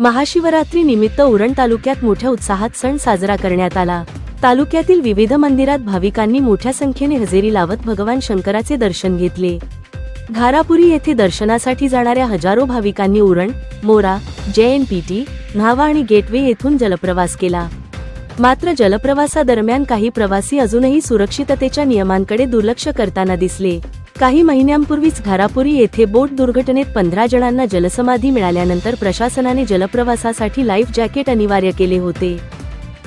महाशिवरात्री निमित्त उरण तालुक्यात मोठ्या उत्साहात सण साजरा करण्यात आला. तालुक्यातील विविध मंदिरात भाविकांनी मोठ्या संख्येने हजेरी लावत भगवान शंकराचे दर्शन घेतले. घारापुरी येथे दर्शनासाठी जाणाऱ्या हजारो भाविकांनी उरण मोरा जै एन पी टी न्हावा आणि गेटवे येथून जलप्रवास केला. मात्र जलप्रवासादरम्यान काही प्रवासी अजूनही सुरक्षिततेच्या नियमांकडे दुर्लक्ष करताना दिसले. काही महिन्यांपूर्वीच घारापुरी येथे बोट दुर्घटनेत पंधरा जणांना जलसमाधी मिळाल्यानंतर प्रशासनाने जलप्रवासासाठी लाईफ जॅकेट अनिवार्य केले होते.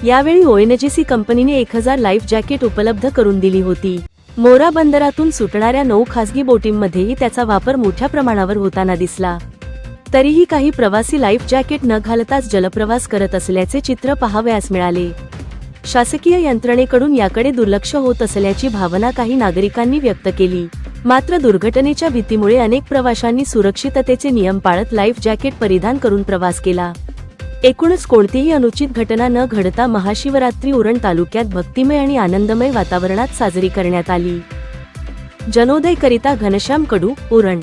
यावेळी ओएनजीसी कंपनीने एक हजार लाईफ जॅकेट उपलब्ध करून दिली होती. मोरा बंदरातून सुटणाऱ्या नऊ खासगी बोटींमध्येही त्याचा वापर मोठ्या प्रमाणावर होताना दिसला. तरीही काही प्रवासी लाईफ जॅकेट न घालताच जलप्रवास करत असल्याचे चित्र पाहावयास मिळाले. शासकीय यंत्रणेकडून याकडे दुर्लक्ष होत असल्याची भावना काही नागरिकांनी व्यक्त केली. मात्र दुर्घटनेच्या भीतीमुळे अनेक प्रवाशांनी सुरक्षिततेचे नियम पाळत लाईफ जॅकेट परिधान करून प्रवास केला. एकूणच कोणतीही अनुचित घटना न घडता महाशिवरात्री उरण तालुक्यात भक्तिमय आणि आनंदमय वातावरणात साजरी करण्यात आली. जनोदय करिता घनश्याम कडू उरण.